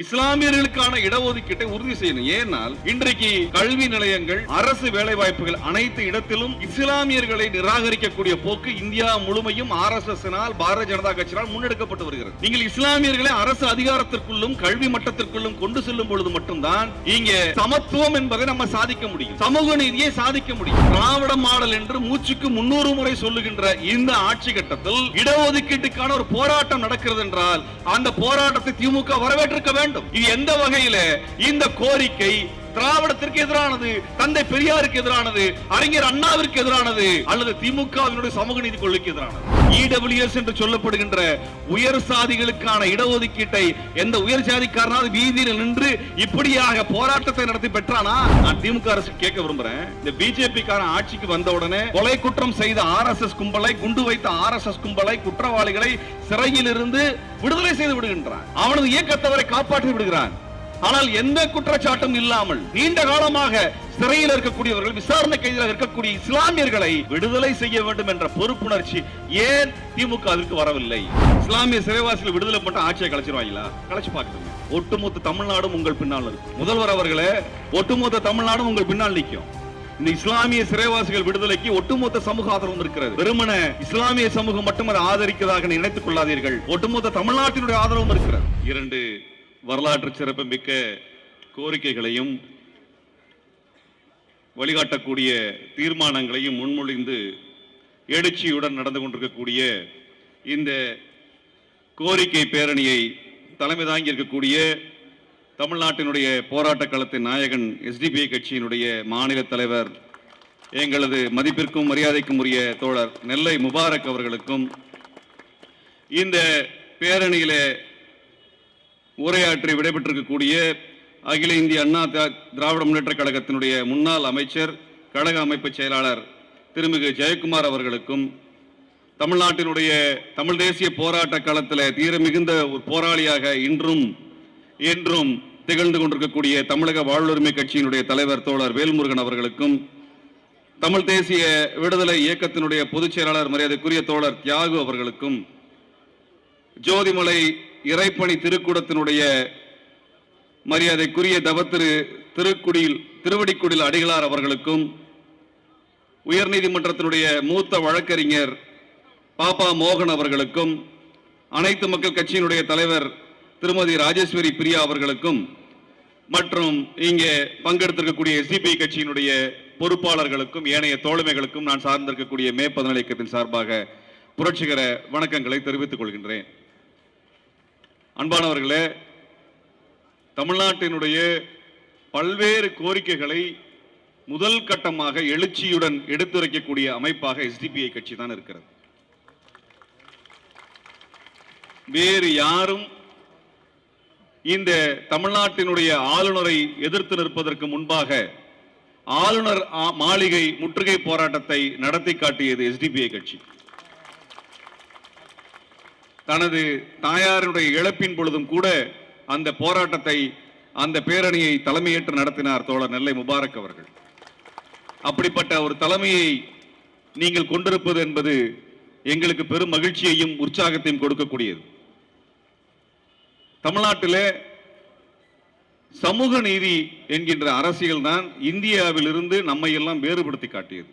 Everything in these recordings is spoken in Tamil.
இஸ்லாமியர்களுக்கான இடஒதுக்கீட்டை உறுதி செய்யணும். ஏனால் இன்றைக்கு கல்வி நிலையங்கள் அரசு வேலை வாய்ப்புகள் அனைத்து இடத்திலும் இஸ்லாமியர்களை நிராகரிக்கக்கூடிய போக்கு இந்தியா முழுமையும் R S S Bharatiya Janata கட்சியினால் முன்னெடுக்கப்பட்டு வருகிறது. நீங்கள் இஸ்லாமியர்களை அரசு அதிகாரத்திற்குள்ளும் கல்வி மட்டத்திற்குள்ளும் கொண்டு செல்லும் பொழுது மட்டும்தான் இங்கே சமத்துவம் என்பதை நம்ம சாதிக்க முடியும். சமூக நீதியை சாதிக்க முடியும். திராவிட மாடல் என்று மூச்சுக்கு முன்னூறு முறை சொல்லுகின்ற இந்த ஆட்சி கட்டத்தில் இடஒதுக்கீட்டுக்கான ஒரு போராட்டம் நடக்கிறது என்றால் அந்த போராட்டத்தை திமுக வரவேற்றிருக்க வேண்டும். இது எந்த வகையில இந்த கோரிக்கை திராவிடத்திற்கு எதிரானது தந்தை பெரியாருக்கு எதிரானது அறிஞர் அண்ணாவிற்கு எதிரானது அல்லது திமுகவினுடைய சமூக நீதி கொள்கைக்கு எதிரானது. இடபிள்யூஎஸ் என்று சொல்லப்படுகின்ற உயர் சாதிகளுக்கான இடஒதுக்கீட்டை எந்த உயர் சாதிக்காரனாவது வீதியில் நின்று இப்படியாக போராட்டத்தை நடத்தி பெற்றானா? நான் திமுக அரசு கேட்க விரும்புறேன். இந்த பிஜேபிக்கான ஆட்சிக்கு வந்த உடனே கொலை குற்றம் செய்த ஆர் எஸ் எஸ் கும்பலை குண்டு வைத்த ஆர் எஸ் எஸ் கும்பலை குற்றவாளிகளை சிறையில் இருந்து விடுதலை செய்து விடுகின்றான். அவனது இயக்கத்தவரை காப்பாற்றி விடுகிறான். ஆனால் எந்த குற்றச்சாட்டும் இல்லாமல் நீண்ட காலமாக சிறையில் இருக்கக்கூடியவர்கள் விசாரணை கைதியாக இருக்கக்கூடிய இஸ்லாமியர்களை விடுதலை செய்ய வேண்டும் என்ற பொறுப்புணர்ச்சி ஏன் திமுக அதற்கு வரவில்லை? இஸ்லாமிய சிறைவாசிகள் விடுதலை பண்ண ஆட்சியை கலைச்சிருவாங்களா? கலைச்சு பார்க்கணும் ஒட்டுமொத்த தமிழ்நாடும் உங்கள் பின்னால் இருக்கும் முதல்வர் அவர்களே ஒட்டுமொத்த தமிழ்நாடும் உங்கள் பின்னால் நிற்கும். இந்த இஸ்லாமிய சிறைவாசிகள் விடுதலைக்கு ஒட்டுமொத்த சமூக ஆதரவும் இருக்கிறது வெறுமன இஸ்லாமிய சமூகம் மட்டும் அதை ஆதரிக்கிறதாக நினைத்துக் கொள்ளாதீர்கள். ஒட்டுமொத்த தமிழ்நாட்டினுடைய ஆதரவும் இருக்கிறது. இரண்டு வரலாற்று சிறப்புமிக்க கோரிக்கைகளையும் வழிகாட்டக்கூடிய தீர்மானங்களையும் முன்மொழிந்து எழுச்சியுடன் நடந்து கொண்டிருக்கக்கூடிய இந்த கோரிக்கை பேரணியை தலைமை தாங்கி இருக்கக்கூடிய தமிழ்நாட்டினுடைய போராட்ட களத்தின் நாயகன் எஸ்டிபிஐ கட்சியினுடைய மாநில தலைவர் எங்களது மதிப்பிற்கும் மரியாதைக்கும் உரிய தோழர் நெல்லை முபாரக் அவர்களுக்கும் இந்த பேரணியிலே உரையாற்றி விடைபெற்றிருக்கக்கூடிய அகில இந்திய அண்ணா திராவிட முன்னேற்ற கழகத்தினுடைய முன்னாள் அமைச்சர் கழக அமைப்பு செயலாளர் திருமிகு ஜெயக்குமார் அவர்களுக்கும் தமிழ்நாட்டினுடைய தமிழ் தேசிய போராட்ட காலத்தில் தீர மிகுந்த ஒரு போராளியாக இன்றும் என்றும் திகழ்ந்து கொண்டிருக்கக்கூடிய தமிழக வாழ்வுரிமை கட்சியினுடைய தலைவர் தோழர் வேல்முருகன் அவர்களுக்கும் தமிழ் தேசிய விடுதலை இயக்கத்தினுடைய பொதுச் செயலாளர் மரியாதைக்குரிய தோழர் தியாகு அவர்களுக்கும் ஜோதிமலை இறைப்பணி திருக்கூடத்தினுடைய மரியாதைக்குரிய தவத்திரு திருக்குடியில் திருவடிக்குடில் அடிகளார் அவர்களுக்கும் உயர்நீதிமன்றத்தினுடைய மூத்த வழக்கறிஞர் பாப்பா மோகன் அவர்களுக்கும் அனைத்து மக்கள் கட்சியினுடைய தலைவர் திருமதி ராஜேஸ்வரி பிரியா அவர்களுக்கும் மற்றும் இங்கே பங்கெடுத்திருக்கக்கூடிய எஸ்டிபி கட்சியினுடைய பொறுப்பாளர்களுக்கும் ஏனைய தோழமைகளுக்கும் நான் சார்ந்திருக்கக்கூடிய மே பதினாலு இயக்கத்தின் சார்பாக புரட்சிகர வணக்கங்களை தெரிவித்துக் கொள்கின்றேன். அன்பானவர்களே தமிழ்நாட்டினுடைய பல்வேறு கோரிக்கைகளை முதல் கட்டமாக எழுச்சியுடன் எடுத்துரைக்கக்கூடிய அமைப்பாக எஸ்டிபிஐ கட்சி தான் இருக்கிறது. வேறு யாரும் இந்த தமிழ்நாட்டினுடைய ஆளுநரை எதிர்த்து நிற்பதற்கு முன்பாக ஆளுநர் மாளிகை முற்றுகை போராட்டத்தை நடத்தி காட்டியது எஸ்டிபிஐ கட்சி. தனது தாயாருடைய இழப்பின் பொழுதும் கூட அந்த போராட்டத்தை அந்த பேரணியை தலைமையேற்று நடத்தினார் தோழர் நெல்லை முபாரக் அவர்கள். அப்படிப்பட்ட ஒரு தலைமையை நீங்கள் கொண்டிருப்பது என்பது எங்களுக்கு பெரும் மகிழ்ச்சியையும் உற்சாகத்தையும் கொடுக்கக்கூடியது. தமிழ்நாட்டிலே சமூக நீதி என்கின்ற அரசியல் தான் இந்தியாவிலிருந்து நம்மை எல்லாம் வேறுபடுத்தி காட்டியது.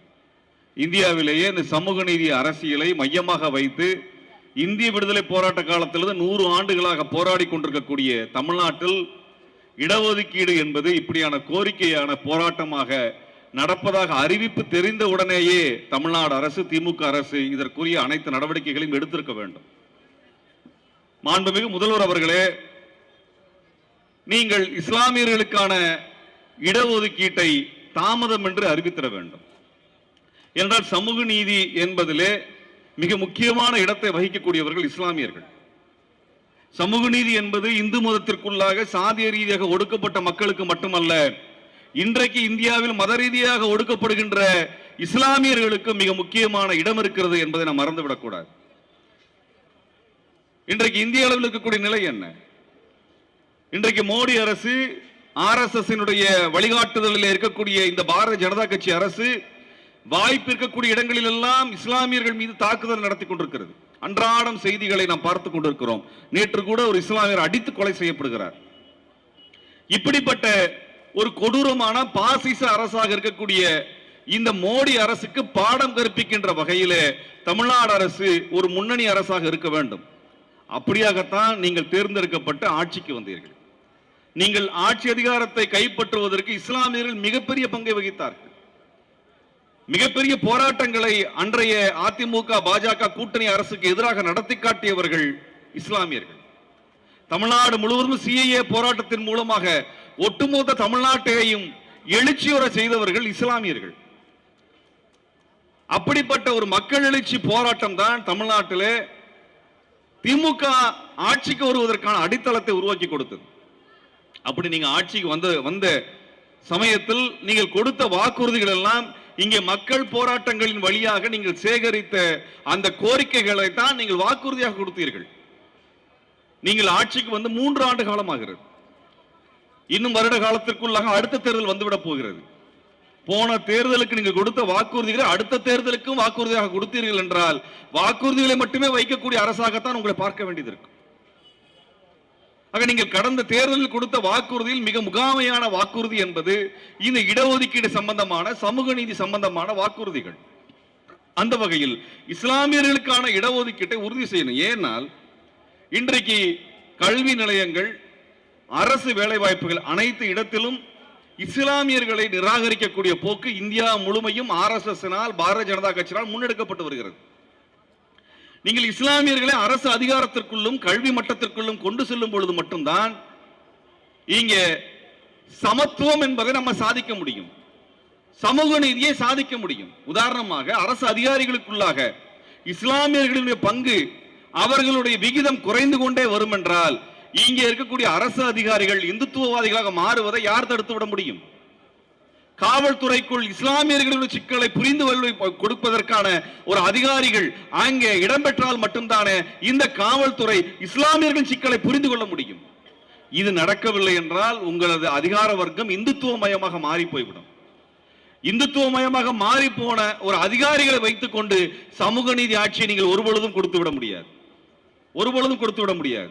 இந்தியாவிலேயே இந்த சமூக நீதி அரசியலை மையமாக வைத்து இந்திய விடுதலை போராட்ட காலத்திலிருந்து நூறு ஆண்டுகளாக போராடி கொண்டிருக்கக்கூடிய தமிழ்நாட்டில் இடஒதுக்கீடு என்பது இப்படியான கோரிக்கையான போராட்டமாக நடப்பதாக அறிவிப்பு தெரிந்த உடனேயே தமிழ்நாடு அரசு திமுக அரசு இதற்குரிய அனைத்து நடவடிக்கைகளையும் எடுத்திருக்க வேண்டும். மாண்புமிகு முதல்வர் அவர்களே நீங்கள் இஸ்லாமியர்களுக்கான இடஒதுக்கீட்டை தாமதம் என்று அறிவித்திட வேண்டும். என்றால் சமூக நீதி என்பதிலே மிக முக்கியமான இடத்தை வகிக்கக்கூடியவர்கள் இஸ்லாமியர்கள். சமூக நீதி என்பது இந்து மதத்திற்குள்ளாக சாதிய ரீதியாக ஒடுக்கப்பட்ட மக்களுக்கு மட்டுமல்ல இன்றைக்கு இந்தியாவில் மத ரீதியாக ஒடுக்கப்படுகின்ற இஸ்லாமியர்களுக்கு மிக முக்கியமான இடம் இருக்கிறது என்பதை நாம் மறந்துவிடக்கூடாது இன்றைக்கு இந்திய அளவில் இருக்கக்கூடிய நிலை என்ன? இன்றைக்கு மோடி அரசு ஆர்எஸ்எஸ் வழிகாட்டுதலில் இருக்கக்கூடிய இந்த பாரதிய ஜனதா கட்சி அரசு வாய்ப்பு இருக்கக்கூடிய இடங்களில் எல்லாம் இஸ்லாமியர்கள் மீது தாக்குதல் நடத்தி கொண்டிருக்கிறது. அன்றாடம் செய்திகளை நாம் பார்த்து கொண்டிருக்கிறோம். நேற்று கூட ஒரு இஸ்லாமியர் அடித்து கொலை செய்யப்படுகிறார். இப்படிப்பட்ட ஒரு கொடூரமான பாசிச அரசாக இருக்கக்கூடிய இந்த மோடி அரசுக்கு பாடம் கற்பிக்கின்ற வகையிலே தமிழ்நாடு அரசு ஒரு முன்னணி அரசாக இருக்க வேண்டும். அப்படியாகத்தான் நீங்கள் தேர்ந்தெடுக்கப்பட்டு ஆட்சிக்கு வந்தீர்கள். நீங்கள் ஆட்சி அதிகாரத்தை கைப்பற்றுவதற்கு இஸ்லாமியர்கள் மிகப்பெரிய பங்கை வகித்தார்கள். மிகப்பெரிய போராட்டங்களை அன்றைய அதிமுக பாஜக கூட்டணி அரசுக்கு எதிராக நடத்தி காட்டியவர்கள் இஸ்லாமியர்கள். தமிழ்நாடு முழுவதும் சிஐஏ போராட்டத்தின் மூலமாக ஒட்டுமொத்த தமிழ்நாட்டையும் எழுச்சியுற செய்தவர்கள் இஸ்லாமியர்கள். அப்படிப்பட்ட ஒரு மக்கள் எழுச்சி போராட்டம் தான் தமிழ்நாட்டிலே திமுக ஆட்சிக்கு வருவதற்கான அடித்தளத்தை உருவாக்கி கொடுத்தது. அப்படி நீங்க ஆட்சிக்கு வந்த வந்த சமயத்தில் நீங்கள் கொடுத்த வாக்குறுதிகள் எல்லாம் இங்கே மக்கள் போராட்டங்களின் வழியாக நீங்கள் சேகரித்த அந்த கோரிக்கைகளை தான் நீங்கள் வாக்குறுதியாக கொடுத்தீர்கள். நீங்கள் ஆட்சிக்கு வந்து மூன்று ஆண்டு காலமாகிறது. இன்னும் வருட காலத்திற்குள்ளாக அடுத்த தேர்தல் வந்துவிட போகிறது. போன தேர்தலுக்கு நீங்கள் கொடுத்த வாக்குறுதிகளை அடுத்த தேர்தலுக்கும் வாக்குறுதியாக கொடுத்தீர்கள் என்றால் வாக்குறுதிகளை மட்டுமே வைக்கக்கூடிய அரசாகத்தான் உங்களை பார்க்க வேண்டியது இருக்கும். ஆக நீங்கள் கடந்த தேர்தலில் கொடுத்த வாக்குறுதியில் மிக முகாமையான வாக்குறுதி என்பது இந்த இடஒதுக்கீடு சம்பந்தமான சமூக நீதி சம்பந்தமான வாக்குறுதிகள். அந்த வகையில் இஸ்லாமியர்களுக்கான இடஒதுக்கீட்டை உறுதி செய்யணும். ஏனால் இன்றைக்கு கல்வி நிலையங்கள் அரசு வேலைவாய்ப்புகள் அனைத்து இடத்திலும் இஸ்லாமியர்களை நிராகரிக்கக்கூடிய போக்கு இந்தியா முழுமையும் ஆர்எஸ்எஸ்னால் பாரதிய ஜனதா கட்சியினால் முன்னெடுக்கப்பட்டு வருகிறது. நீங்கள் இஸ்லாமியர்களை அரசு அதிகாரத்திற்குள்ளும் கல்வி மட்டத்திற்குள்ளும் கொண்டு செல்லும் பொழுது மட்டும்தான் இங்க சமத்துவம் என்பதை நம்ம சாதிக்க முடியும். சமூக நீதியை சாதிக்க முடியும். உதாரணமாக அரசு அதிகாரிகளுக்குள்ளாக இஸ்லாமியர்களுடைய பங்கு அவர்களுடைய விகிதம் குறைந்து கொண்டே வரும் என்றால் இங்கே இருக்கக்கூடிய அரசு அதிகாரிகள் இந்துத்துவவாதிகளாக மாறுவதை யார் தடுத்து விட முடியும்? காவல்துறைக்குள் இஸ்லாமியர்களுடைய சிக்கலை புரிந்து கொள்ள- கொடுப்பதற்கான ஒரு அதிகாரிகள் அங்கே இடம்பெற்றால் மட்டும்தானே இந்த காவல்துறை இஸ்லாமியர்களின் சிக்கலை புரிந்து கொள்ள முடியும். இது நடக்கவில்லை என்றால் உங்களது அதிகார வர்க்கம் இந்துத்துவமயமாக மாறி போய்விடும் இந்துத்துவமயமாக மாறி போன ஒரு அதிகாரிகளை வைத்துக் கொண்டு சமூக நீதி ஆட்சியை நீங்கள் ஒருபொழுதும் கொடுத்து விட முடியாது. ஒருபொழுதும் கொடுத்து விட முடியாது.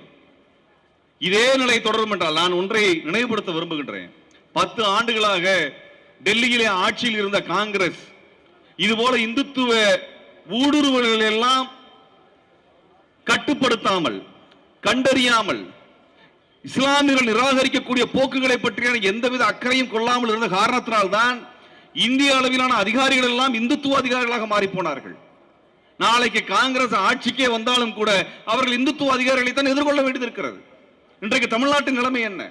இதே நிலை தொடரும் என்றால் நான் ஒன்றை நினைவுபடுத்த விரும்புகின்றேன். பத்து ஆண்டுகளாக டெல்லியிலே ஆட்சியில் இருந்த காங்கிரஸ் இது போல இந்துத்துவ ஊடுருவல்கள் எல்லாம் கட்டுப்படுத்தாமல் கண்டறியாமல் இஸ்லாமியர்கள் நிராகரிக்கக்கூடிய போக்குகளை பற்றியான எந்தவித அக்கறையும் கொள்ளாமல் இருந்த காரணத்தினால்தான் இந்திய அளவிலான அதிகாரிகள் எல்லாம் இந்துத்துவ அதிகாரிகளாக மாறி போனார்கள். நாளைக்கு காங்கிரஸ் ஆட்சிக்கே வந்தாலும் கூட அவர்கள் இந்துத்துவ அதிகாரிகளை தான் எதிர்கொள்ள வேண்டியது இருக்கிறது. இன்றைக்கு தமிழ்நாட்டின் நிலைமை என்ன?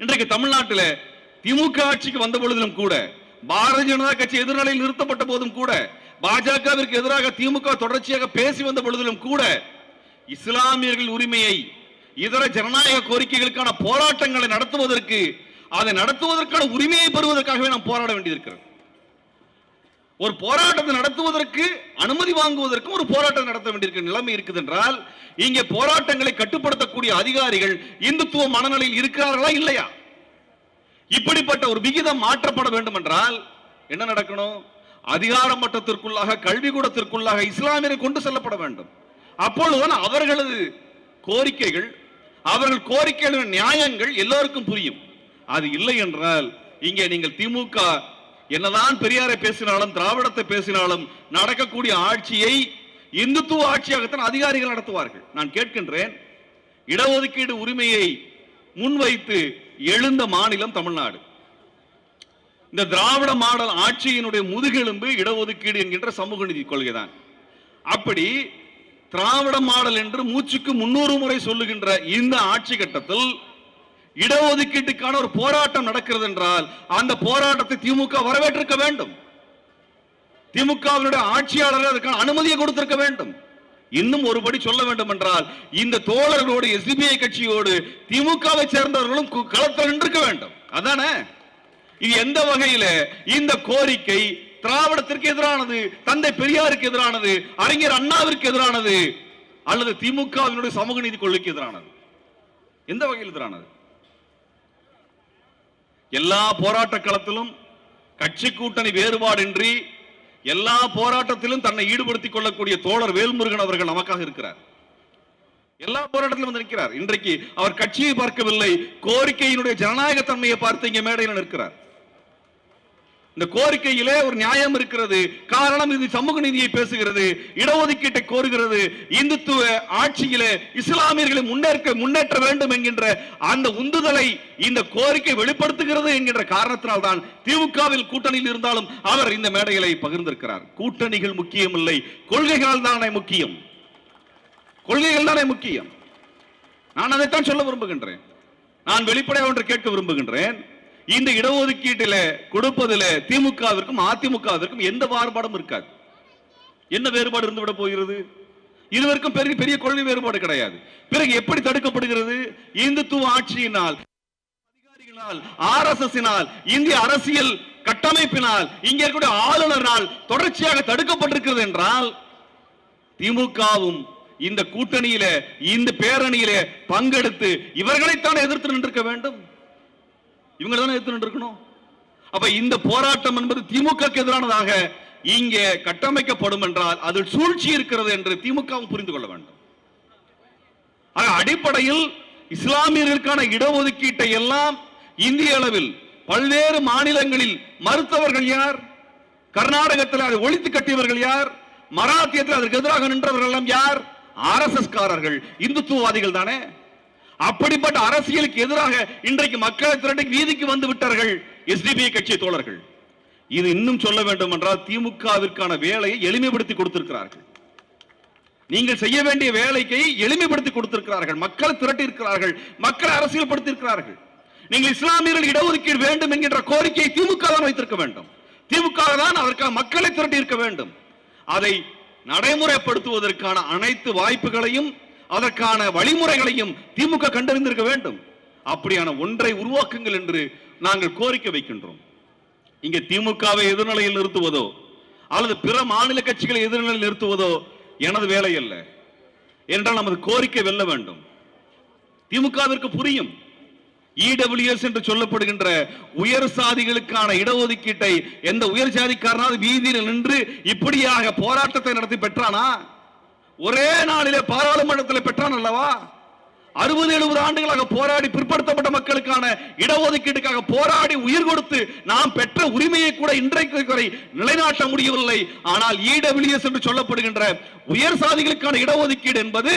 இன்றைக்கு தமிழ்நாட்டில் திமுக ஆட்சிக்கு வந்த பொழுதிலும் கூட பாரதிய ஜனதா கட்சி எதிர்நிலையில் நிறுத்தப்பட்ட போதும் கூட பாஜகவிற்கு எதிராக திமுக தொடர்ச்சியாக பேசி வந்த பொழுதிலும் கூட இஸ்லாமியர்கள் உரிமையை இதர ஜனநாயக கோரிக்கைகளுக்கான போராட்டங்களை நடத்துவதற்கு அதை நடத்துவதற்கான உரிமையை பெறுவதற்காகவே நாம் போராட வேண்டியிருக்கிறது. ஒரு போராட்டத்தை நடத்துவதற்கு அனுமதி வாங்குவதற்கும் ஒரு போராட்டம் நடத்த வேண்டியிருக்கிற நிலைமை இருக்குது என்றால் இங்கே போராட்டங்களை கட்டுப்படுத்தக்கூடிய அதிகாரிகள் இந்துத்துவ மனநிலையில் இருக்கிறார்களா இல்லையா? இப்படிப்பட்ட ஒரு விகிதம் மாற்றப்பட வேண்டும் என்றால் என்ன நடக்கணும்? அதிகார மட்டத்திற்குள்ளாக கல்விக்கூடத்திற்குள்ளாக இஸ்லாமியரை கொண்டு செல்லப்பட வேண்டும். அப்பொழுதுதான் அவர்களது கோரிக்கைகள் அவர்கள் கோரிக்கைகளின் நியாயங்கள் எல்லோருக்கும் புரியும். அது இல்லை என்றால் இங்கே நீங்கள் திமுக என்னதான் பெரியாரை பேசினாலும் திராவிடத்தை பேசினாலும் நடக்கக்கூடிய ஆட்சியை இந்துத்துவ ஆட்சியாகத்தான் அதிகாரிகள் நடத்துவார்கள். நான் கேட்கின்றேன் இடஒதுக்கீடு உரிமையை முன்வைத்து எழுந்த மாநிலம் தமிழ்நாடு. இந்த திராவிட மாடல் ஆட்சியினுடைய முதுகெலும்பு இடஒதுக்கீடு என்கின்ற சமூக நீதி கொள்கைதான். அப்படி திராவிட மாடல் என்று மூச்சுக்கு முன்னூறு முறை சொல்லுகின்ற இந்த ஆட்சி கட்டத்தில் இடஒதுக்கீட்டுக்கான ஒரு போராட்டம் நடக்கிறது என்றால் அந்த போராட்டத்தை திமுக வரவேற்றிருக்க வேண்டும். திமுகவினுடைய ஆட்சியாளர்கள் அதற்கான அனுமதியை கொடுத்திருக்க வேண்டும். இன்னும் ஒருபடி சொல்ல வேண்டும் என்றால் இந்த தோழர்களோடு எஸ்டிபிஐ கட்சியோடு திமுகவை சேர்ந்தவர்களும் களத்தில் நின்றிருக்க வேண்டும். அதானே? இது எந்த வகையில? இந்த கோரிக்கை திராவிடத்திற்கு எதிரானது தந்தை பெரியாருக்கு எதிரானது அறிஞர் அண்ணாவிற்கு எதிரானது அல்லது திமுகவினுடைய சமூக நீதி கொள்கைக்கு எதிரானது? எந்த வகையில் எதிரானது? எல்லா போராட்ட களத்திலும் கட்சி கூட்டணி வேறுபாடின்றி எல்லா போராட்டத்திலும் தன்னை ஈடுபடுத்திக் கொள்ளக்கூடிய தோழர் வேல்முருகன் அவர்கள் நமக்காக இருக்கிறார். எல்லா போராட்டத்திலும் வந்து நிற்கிறார். இன்றைக்கு அவர் கட்சியை பார்க்கவில்லை கோரிக்கையினுடைய ஜனநாயக தன்மையை பார்த்து இங்கே மேடையில் நிற்கிறார். இந்த கோரிக்கையிலே ஒரு நியாயம் இருக்கிறது. காரணம் இது சமூக நீதியை பேசுகிறது. இடஒதுக்கீட்டை கோருகிறது. இந்துத்துவ ஆட்சியிலே இஸ்லாமியர்களை முன்னேற்க முன்னேற்ற வேண்டும் என்கின்ற அந்த உந்துதலை இந்த கோரிக்கை வெளிப்படுத்துகிறது என்கின்ற காரணத்தினால் தான் திமுகவில் கூட்டணியில் இருந்தாலும் அவர் இந்த மேடைகளை பகிர்ந்திருக்கிறார். கூட்டணிகள் முக்கியமில்லை. கொள்கைகள் தானே முக்கியம். கொள்கைகள் தானே முக்கியம். நான் அதைத்தான் சொல்ல விரும்புகின்றேன். நான் வெளிப்படையாக ஒன்று கேட்க விரும்புகின்றேன். இந்த இடஒதுக்கீட்டில் கொடுப்பதில் திமுகவிற்கும் அதிமுகவிற்கும் எந்த வேறுபாடும் இருக்காது. என்ன வேறுபாடு இருந்து விட போகிறது? இருவருக்கும் பெரிய பெரிய கொள்கை வேறுபாடு கிடையாது. பிறகு எப்படி தடுக்கப்படுகிறது? இந்துத்துவ ஆட்சியினால் அதிகாரிகளால் ஆர்எஸ்எஸ்னால் இந்திய அரசியல் கட்டமைப்பினால் இங்க இருக்கக்கூடிய ஆளுநரால் தொடர்ச்சியாக தடுக்கப்பட்டிருக்கிறது என்றால் திமுகவும் இந்த கூட்டணியில இந்த பேரணியில பங்கெடுத்து இவர்களைத்தான் எதிர்த்து நின்றிருக்க வேண்டும்? இவங்க தானே எதிர்த்து இருக்கணும் அப்ப இந்த போராட்டம் என்பது திமுக எதிரானதாக இங்கே கட்டமைக்கப்படும் என்றால் அதில் சூழ்ச்சி இருக்கிறது என்று திமுகவும் புரிந்து கொள்ள வேண்டும். அடிப்படையில் இஸ்லாமியர்களுக்கான இடஒதுக்கீட்டை எல்லாம் இந்திய அளவில் பல்வேறு மாநிலங்களில் மறுத்தவர்கள் யார்? கர்நாடகத்தில் அதை ஒழித்து கட்டியவர்கள் யார்? மராத்தியத்தில் அதற்கு எதிராக நின்றவர்கள் எல்லாம் யார்? ஆர்எஸ்எஸ் காரர்கள் இந்துத்துவவாதிகள் தானே. அப்படிப்பட்ட அரசியலுக்கு எதிராக இன்றைக்கு மக்களை திரட்டி வீதிக்கு வந்து விட்டார்கள் எஸ்டிபி கட்சி தோழர்கள். இது இன்னும் சொல்ல வேண்டும் என்றால் திமுகவிற்கான வேலையை எளிமைப்படுத்தி கொடுத்திருக்கிறார்கள். நீங்கள் செய்ய வேண்டிய வேலைக்கு எளிமைப்படுத்தி கொடுத்திருக்கிறார்கள். மக்களை திரட்டி இருக்கிறார்கள் மக்களை அரசியல்படுத்தி இருக்கிறார்கள் நீங்கள் இஸ்லாமியர்கள் இடஒதுக்கீடு வேண்டும் என்கின்ற கோரிக்கையை திமுக தான் வைத்திருக்க வேண்டும். திமுக தான் அதற்காக மக்களை திரட்டி இருக்க வேண்டும். அதை நடைமுறைப்படுத்துவதற்கான அனைத்து வாய்ப்புகளையும் அதற்கான வழிமுறைகளையும் திமுக கண்டறிந்திருக்க வேண்டும். அப்படியான ஒன்றை உருவாக்குங்கள் என்று நாங்கள் கோரிக்கை வைக்கின்றோம். இங்கே திமுகவை எதிர்நிலையில் நிறுத்துவதோ அல்லது பிற மாநில கட்சிகளை எதிர்நிலையில் நிறுத்துவதோ எனது வேலை அல்ல. என்றால் நமது கோரிக்கை வெல்ல வேண்டும். திமுகவிற்கு புரியும். இடபிள்யூஎஸ் என்று சொல்லப்படுகின்ற உயர் சாதிகளுக்கான இடஒதுக்கீட்டை எந்த உயர் சாதிக்காரனாவது வீதியில் நின்று இப்படியாக போராட்டத்தை நடத்தி பெற்றானா? ஒரே நாளிலே பாராளுமன்றத்தில் பெற்றான் அல்லவா? அறுபது எழுபது ஆண்டுகளாக போராடி பிற்படுத்தப்பட்ட மக்களுக்கான இடஒதுக்கீட்டுக்காக போராடி உயிர் கொடுத்து நாம் பெற்ற உரிமையை கூட இன்றைக்கு வரை நிலைநாட்ட முடியவில்லை. ஆனால் இடபிள்யூஎஸ் என்று சொல்லப்படுகின்ற உயர் சாதிகளுக்கான இடஒதுக்கீடு என்பது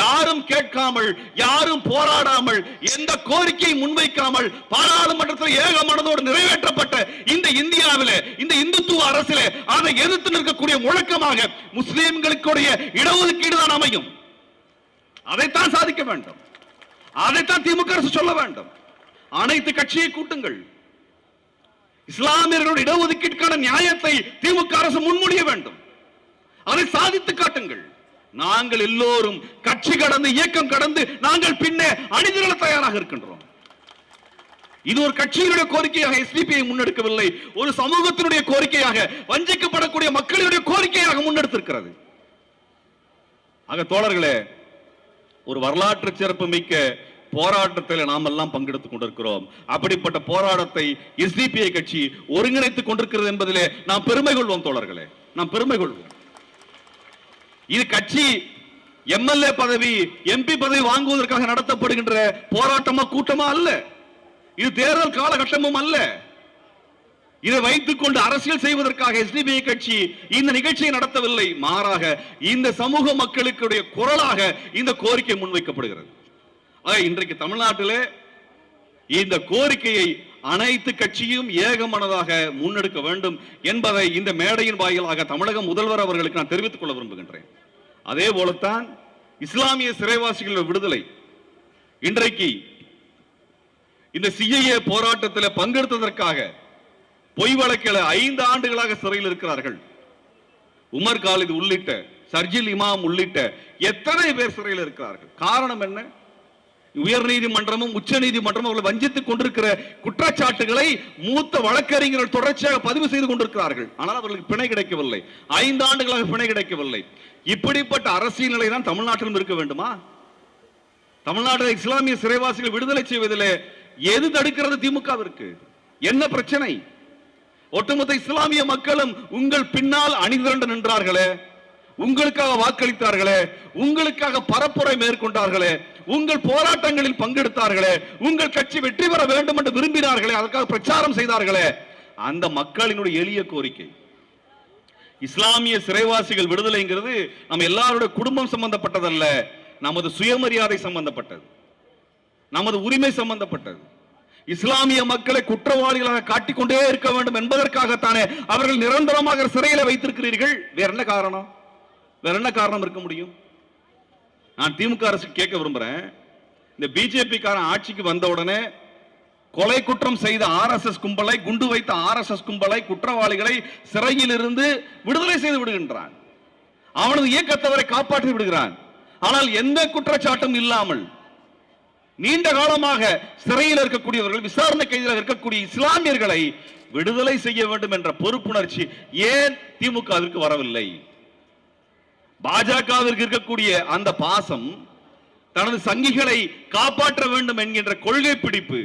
யாரும் கேட்காமல் யாரும் போராடாமல் எந்த கோரிக்கையை முன்வைக்காமல் பாராளுமன்றத்தில் ஏக மனதோடு நிறைவேற்றப்பட்ட இந்த இந்தியாவிலே இந்த இந்துத்துவ அரசிலே அதை எதிர்த்து நிற்கக்கூடிய முழக்கமாக முஸ்லிம்களுக்குடைய இடஒதுக்கீடு தான் அமையும். அதைத்தான் சாதிக்க வேண்டும். அதைத்தான் திமுக அரசு சொல்ல வேண்டும். அனைத்து கட்சியை கூட்டுங்கள். இஸ்லாமியர்களுடைய இடஒதுக்கீட்டுக்கான நியாயத்தை திமுக அரசு முன்மொழிய வேண்டும். அதை சாதித்து காட்டுங்கள். நாங்கள் எல்லோரும் கட்சி கடந்து இயக்கம் கடந்து நாங்கள் பின்னே அணிதிரள தயாராக இருக்கின்றோம். இது ஒரு கட்சியினுடைய கோரிக்கையாக எஸ்டிபிஐ முன்னெடுக்கவில்லை. ஒரு சமூகத்தினுடைய கோரிக்கையாக வஞ்சிக்கப்படக்கூடிய மக்களுடைய கோரிக்கையாக முன்னெடுத்திருக்கிறது. ஆக தோழர்களே ஒரு வரலாற்று சிறப்பு மிக்க போராட்டத்தில் நாம் எல்லாம் பங்கெடுத்துக் கொண்டிருக்கிறோம். அப்படிப்பட்ட போராட்டத்தை எஸ்டிபிஐ கட்சி ஒருங்கிணைத்துக் கொண்டிருக்கிறது என்பதிலே நாம் பெருமை கொள்வோம் தோழர்களே. நாம் பெருமை கொள்வோம். இது கட்சி எம்எல்ஏ பதவி எம்பி பதவி வாங்குவதற்காக நடத்தப்படுகின்ற போராட்டமா கூட்டமா அல்ல. இது தேர்தல் காலகட்டமும் அல்ல. இதை வைத்துக் கொண்டு அரசியல் செய்வதற்காக எஸ்டிபிஐ கட்சி இந்த நிகழ்ச்சியை நடத்தவில்லை. மாறாக இந்த சமூக மக்களுக்குடைய குரலாக இந்த கோரிக்கை முன்வைக்கப்படுகிறது. இன்றைக்கு தமிழ்நாட்டிலே இந்த கோரிக்கையை அனைத்து கட்சியும் ஏகமனதாக முன்னெடுக்க வேண்டும் என்பதை இந்த மேடையின் வாயிலாக தமிழக முதல்வர் அவர்களுக்கு நான் தெரிவித்துக் கொள்ள விரும்புகின்றேன். அதே போலத்தான் இஸ்லாமிய சிறைவாசிகளோட விடுதலை. இன்றைக்கு இந்த சிஐஏ போராட்டத்தில் பங்கெடுத்ததற்காக பொய் வழக்கில் ஐந்து ஆண்டுகளாக சிறையில் இருக்கிறார்கள். உமர் காலித் உள்ளிட்ட சர்ஜில் இமாம் உள்ளிட்ட எத்தனை பேர் சிறையில் இருக்கிறார்கள்? காரணம் என்ன? உயர் நீதிமன்றமும் உச்ச நீதிமன்றமும் அவர்களை வஞ்சித்துக் கொண்டிருக்கிற குற்றச்சாட்டுகளை மூத்த வழக்கறிஞர்கள் தொடர்ச்சியாக பதிவு செய்து கொண்டிருக்கிறார்கள். ஆனால் அவர்களுக்கு பிணை கிடைக்கவில்லை. ஐந்து ஆண்டுகளாக பிணை கிடைக்கவில்லை. இப்படிப்பட்ட அரசியல் நிலை தான் தமிழ்நாட்டிலும் இருக்க வேண்டுமா? தமிழ்நாட்டில் இஸ்லாமிய சிறைவாசிகள் விடுதலை செய்வதில் எது தடுக்கிறது திமுகவிற்கு? என்ன பிரச்சனை? ஒட்டுமொத்த இஸ்லாமிய மக்களும் உங்கள் பின்னால் அணிதிரண்டு நின்றார்களே உங்களுக்காக வாக்களித்தார்களே உங்களுக்காக பரப்புரை மேற்கொண்டார்களே உங்கள் போராட்டங்களில் பங்கெடுத்தார்களே உங்கள் கட்சி வெற்றி பெற வேண்டும் என்று விரும்பினார்களே அதற்காக பிரச்சாரம் செய்தார்களே. அந்த மக்களினுடைய எளிய கோரிக்கை இஸ்லாமிய சிறைவாசிகள் விடுதலைங்கிறது நம்ம எல்லாருடைய குடும்பம் சம்பந்தப்பட்டதல்ல நமது சுயமரியாதை சம்பந்தப்பட்டது நமது உரிமை சம்பந்தப்பட்டது. இஸ்லாமிய மக்களை குற்றவாளிகளாக காட்டிக்கொண்டே இருக்க வேண்டும் என்பதற்காகத்தானே அவர்கள் நிரந்தரமாக சிறையில வைத்திருக்கிறீர்கள். வேற என்ன காரணம்? வேற என்ன காரணம் இருக்க முடியும்? நான் திமுக அரசு கேட்க விரும்புறேன். இந்த பிஜேபி காரன் ஆட்சிக்கு வந்த உடனே கொலை குற்றம் செய்த ஆர்எஸ்எஸ் கும்பலை குண்டு வைத்த ஆர்எஸ்எஸ் கும்பலை குற்றவாளிகளை சிறையில் இருந்து விடுதலை செய்து விடுகின்றான். அவனது இயக்கத்தவரை காப்பாற்றி விடுகிறான். ஆனால் எந்த குற்றச்சாட்டும் இல்லாமல் நீண்ட காலமாக சிறையில் இருக்கக்கூடியவர்கள் விசாரணை கைதியாக இருக்கக்கூடிய இஸ்லாமியர்களை விடுதலை செய்ய வேண்டும் என்ற பொறுப்புணர்ச்சி ஏன் திமுகவிற்கு வரவில்லை? பாஜகவிற்கு இருக்கக்கூடிய அந்த பாசம் தனது சங்கிகளை காப்பாற்ற வேண்டும் என்கின்ற கொள்கை பிடிப்பு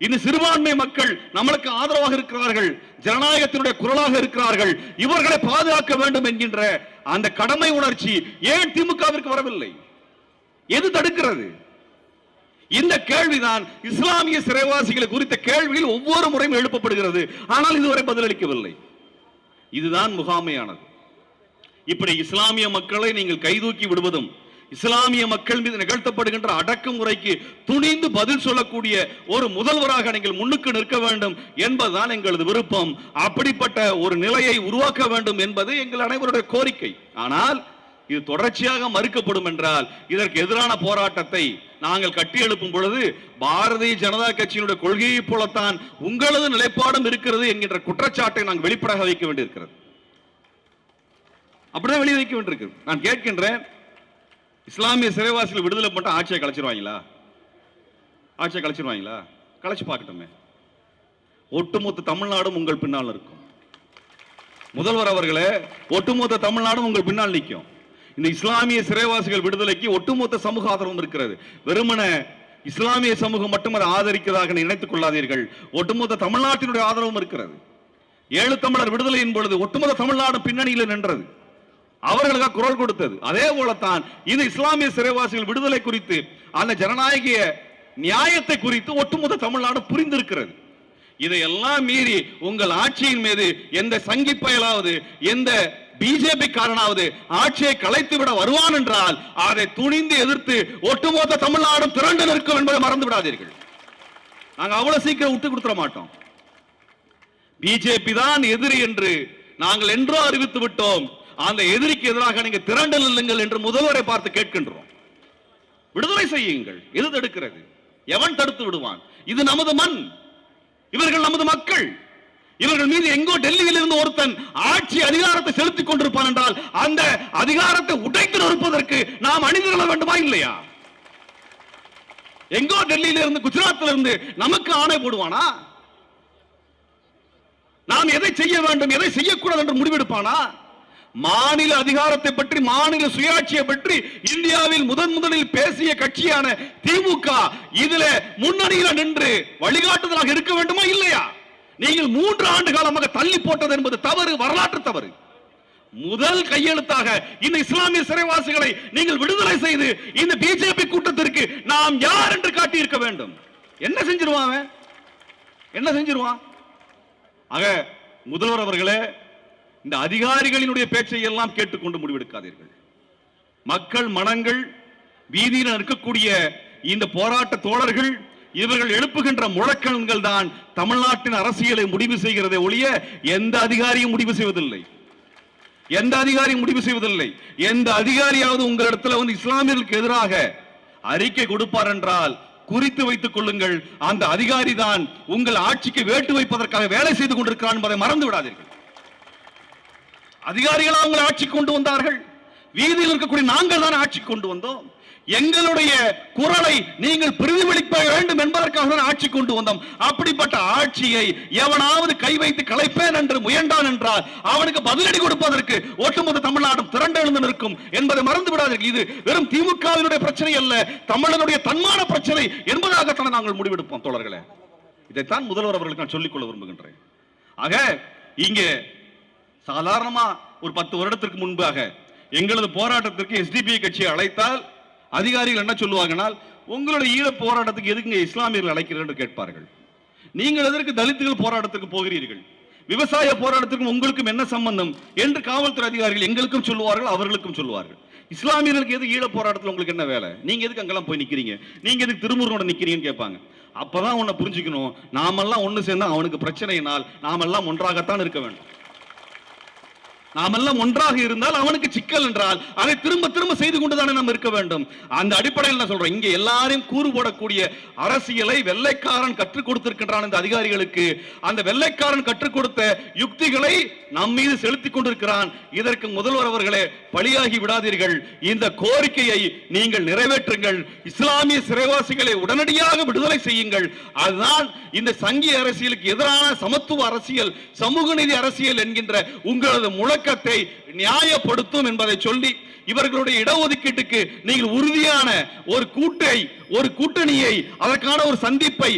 இனி சிறுபான்மை மக்கள் நம்மளுக்கு ஆதரவாக இருக்கிறார்கள் ஜனநாயகத்தினுடைய குரலாக இருக்கிறார்கள் இவர்களை பாதுகாக்க வேண்டும் என்கின்ற அந்த கடமை உணர்ச்சி ஏன் திமுகவிற்கு வரவில்லை? எது தடுக்கிறது? இந்த கேள்விதான் இஸ்லாமிய சிறைவாசிகளை குறித்த கேள்வியில் ஒவ்வொரு முறையும் எழுப்பப்படுகிறது. ஆனால் இதுவரை பதிலளிக்கவில்லை. இதுதான் முகாமையானது. இப்படி இஸ்லாமிய மக்களை நீங்கள் கைதூக்கி விடுவதும் இஸ்லாமிய மக்கள் மீது நிகழ்த்தப்படுகின்ற அடக்குமுறைக்கு துணிந்து பதில் சொல்லக்கூடிய ஒரு முதல்வராக நீங்கள் முன்னுக்கு நிற்க வேண்டும் என்பதுதான் எங்களது விருப்பம். அப்படிப்பட்ட ஒரு நிலையை உருவாக்க வேண்டும் என்பது எங்கள் அனைவருடைய கோரிக்கை. ஆனால் இது தொடர்ச்சியாக மறுக்கப்படும் என்றால் இதற்கு எதிரான போராட்டத்தை நாங்கள் கட்டி எழுப்பும் பொழுது பாரதிய ஜனதா கட்சியினுடைய கொள்கையை போலத்தான் உங்களது நிலைப்பாடும் இருக்கிறது என்கின்ற குற்றச்சாட்டை நாங்கள் வெளிப்படையாக வைக்க வேண்டியிருக்கிறது. அப்படிதான் வெளியே வைக்க வேண்டியிருக்கு நான் கேட்கின்றேன் இஸ்லாமிய சிறைவாசிகள் விடுதலை பண்ண ஆட்சியை கலைச்சிருவாங்களா? ஆட்சியை கலைச்சிருவாங்களா? கலைச்சு பார்க்கட்டுமே. ஒட்டுமொத்த தமிழ்நாடும் உங்கள் பின்னால் இருக்கும் முதல்வர் அவர்களே ஒட்டுமொத்த தமிழ்நாடும் உங்கள் பின்னால் நிற்கும். இந்த இஸ்லாமிய சிறைவாசிகள் விடுதலைக்கு ஒட்டுமொத்த சமூக ஆதரவும் இருக்கிறது வெறுமன இஸ்லாமிய சமூகம் மட்டும் அதை ஆதரிக்கிறதாக நினைத்துக் கொள்ளாதீர்கள். ஒட்டுமொத்த தமிழ்நாட்டினுடைய ஆதரவும் இருக்கிறது. ஏழு தமிழர் விடுதலையின் பொழுது ஒட்டுமொத்த தமிழ்நாடு பின்னணியில் நின்றது. அவர்களுக்காக குரல் கொடுத்தது. அதே போலத்தான் இது இஸ்லாமிய சிறைவாசிகள் விடுதலை குறித்து அந்த ஜனநாயக நியாயத்தை குறித்து ஒட்டுமொத்த தமிழ்நாடு புரிந்திருக்கிறது. இதையெல்லாம் மீறி உங்கள் ஆட்சியின் மீது எந்த சங்கி பயலாவது எந்த பிஜேபி காரனாவது ஆட்சியை கலைத்து விட வருவான் என்றால் அதை துணிந்து எதிர்த்து ஒட்டுமொத்த தமிழ்நாடும் திரண்டு நிற்கும் என்பதை மறந்து விடாதீர்கள். நாங்க அவ்வளவு சீக்கிரம் விட்டு கொடுத்துட மாட்டோம். பிஜேபி தான் எதிரி என்று நாங்கள் என்றோ அறிவித்து விட்டோம். அந்த எதிரிக்கு எதிராக நீங்க திரண்டு நில்லுங்கள் என்று முதல்வரை பார்த்து கேட்கின்றோம். விடுதலை செய்யுங்கள். எது தடுக்கிறது? எவன் தடுத்து விடுவான்? இது நமது மண். இவர்கள் நமது மக்கள். இவர்கள் மீது எங்கோ டெல்லியில் இருந்து ஒருத்தன் ஆட்சி அதிகாரத்தை செலுத்திக் கொண்டிருப்பான் என்றால் அந்த அதிகாரத்தை உடைத்து நிற்பதற்கு நாம் அணிதிரள வேண்டுமா இல்லையா? எங்கோ டெல்லியில இருந்து குஜராத்தில் இருந்து நமக்கு ஆணை போடுவானா? நாம் எதை செய்ய வேண்டும் எதை செய்யக்கூடாது என்று முடிவெடுப்பானா? மாநில அதிகாரத்தை பற்றி மாநில சுயாட்சியை பற்றி இந்தியாவில் முதன் முதலில் பேசிய கட்சியான திமுக இதுல முன்னணியில் நின்று வழிகாட்டுதலாக இருக்க வேண்டுமா இல்லையா? நீங்கள் மூன்று ஆண்டு காலமாக தள்ளி போட்டது என்பது தவறு வரலாற்று தவறு. முதல் கையெழுத்தாக இந்த இஸ்லாமிய சிறைவாசிகளை நீங்கள் விடுதலை செய்து இந்த பிஜேபி கூட்டத்திற்கு நாம் யார் என்று காட்டி இருக்க வேண்டும். என்ன செஞ்சிருவான் அவன்? என்ன செஞ்சிருவான்? ஆக முதல்வர் அவர்களே இந்த அதிகாரிகளினுடைய பேச்சை எல்லாம் கேட்டுக்கொண்டு முடிவெடுக்காதீர்கள். மக்கள் மனங்கள் வீதியில் இருக்கக்கூடிய இந்த போராட்ட தோழர்கள் இவர்கள் எழுப்புகின்ற முழக்கங்கள் தான் தமிழ்நாட்டின் அரசியலை முடிவு செய்கிறதே ஒழிய எந்த அதிகாரியும் முடிவு செய்வதில்லை. எந்த அதிகாரியும் முடிவு செய்வதில்லை. எந்த அதிகாரியாவது உங்களிடத்தில் வந்து இஸ்லாமியர்களுக்கு எதிராக அறிக்கை கொடுப்பார் என்றால் குறித்து வைத்துக் கொள்ளுங்கள். அந்த அதிகாரி தான் உங்கள் ஆட்சிக்கு வேட்டு வைப்பதற்காக வேலை செய்து கொண்டிருக்கிறான் என்பதை மறந்து விடாதீர்கள். அதிகாரிகள் உங்களை ஆட்சி கொண்டு வந்தார்கள். வீதியில் இருக்கக்கூடிய நாங்கள் தான் ஆட்சி கொண்டு வந்தோம். எங்களுடைய குரலை நீங்கள் பிரதிபலிக்க வேண்டும் என்பதற்காக தான் ஆட்சி கொண்டு வந்தோம். அப்படிப்பட்ட ஆட்சியை எவனாவது கை வைத்து கலைப்பேன் என்று முயன்றான் என்றால் அவனுக்கு பதிலடி கொடுப்பதற்கு ஒட்டுமொத்த தமிழ்நாடும் திரண்டு எழுந்து நிற்கும் என்பதை மறந்து விடாதீர்கள். இது வெறும் திமுகவினுடைய பிரச்சனை அல்ல தமிழனுடைய தன்மான பிரச்சனை என்பதாகத்தான் நாங்கள் முடிவெடுப்போம் தோழர்களே. இதைத்தான் முதல்வர் அவர்களுக்கு நான் சொல்லிக்கொள்ள விரும்புகின்றேன். ஆக இங்கே சாதாரணமா ஒரு பத்து வருடத்திற்கு முன்பாக எங்களது போராட்டத்திற்கு எஸ்டிபி கட்சியை அழைத்தால் அதிகாரிகள் என்ன சொல்லுவாங்கன்னா உங்களுடைய ஈழ போராட்டத்துக்கு எதுக்குங்க இஸ்லாமியர்கள் அழைக்கிறீர்கள் என்று கேட்பார்கள். நீங்கள் எதற்கு தலித்துகள் போராட்டத்துக்கு போகிறீர்கள்? விவசாய போராட்டத்துக்கும் உங்களுக்கும் என்ன சம்பந்தம்? என்று காவல்துறை அதிகாரிகள் எங்களுக்கும் சொல்லுவார்கள் அவர்களுக்கும் சொல்லுவார்கள். இஸ்லாமியர்களுக்கு எது ஈழ போராட்டத்தில் உங்களுக்கு என்ன வேலை? நீங்க எதுக்கு அங்கெல்லாம் போய் நிக்கிறீங்க? நீங்க எதுக்கு திருமுருகனோட நிக்கிறீங்கன்னு கேட்பாங்க. அப்பதான் உன்னை புரிஞ்சுக்கணும். நாமெல்லாம் ஒன்று சேர்ந்தா அவனுக்கு பிரச்சனையினால் நாமெல்லாம் ஒன்றாகத்தான் இருக்க வேண்டும். நாமெல்லாம் ஒன்றாக இருந்தால் அவனுக்கு சிக்கல் என்றால் அதை திரும்ப திரும்ப செய்து கொண்டுதானே நாம் இருக்க வேண்டும். அந்த அடிப்படையில் நான் சொல்றேன். இங்கே எல்லாரையும் கூறு போடக்கூடிய அரசியலை வெள்ளைக்காரன் கற்றுக் கொடுத்திருக்கின்றான் இந்த அதிகாரிகளுக்கு. அந்த வெள்ளைக்காரன் கற்றுக் கொடுத்த யுக்திகளை நம் மீது செலுத்திக் கொண்டிருக்கிறான். இதற்கு முதல்வர் அவர்களே பலியாகி விடாதீர்கள். இந்த கோரிக்கையை நீங்கள் நிறைவேற்றுங்கள். இஸ்லாமிய சிறைவாசிகளை உடனடியாக விடுதலை செய்யுங்கள். அதுதான் இந்த சங்கிய அரசியலுக்கு எதிரான சமத்துவ அரசியல் சமூக நீதி அரசியல் என்கின்ற உங்களது முழக்கத்தை நியாயப்படுத்தும் என்பதை சொல்லி இவர்களுடைய இடஒதுக்கீட்டுக்கு நீங்கள் உறுதியான ஒரு கூட்டை ஒரு கூட்டணியை அதற்கான ஒரு சந்திப்பை